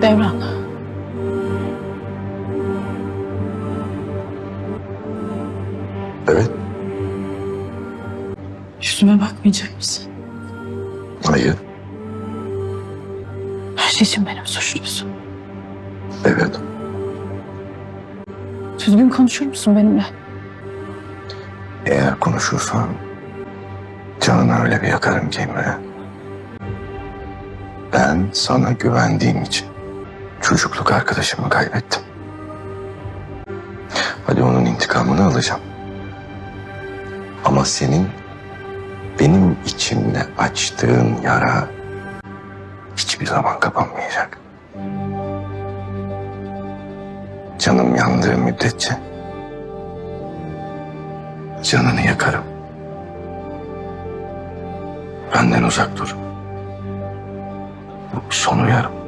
Devran. Evet. Yüzüme bakmayacak mısın? Hayır. Her şey için benim suçlusun. Evet. Düzgün konuşur musun benimle? Eğer konuşursan canını öyle bir yakarım ki Emre. Ben sana güvendiğim için çocukluk arkadaşımı kaybettim. Hadi onun intikamını alacağım. Ama senin benim içimde açtığın yara hiçbir zaman kapanmayacak. Canım yandığı müddetçe canını yakarım. Benden uzak dur. Son uyarım.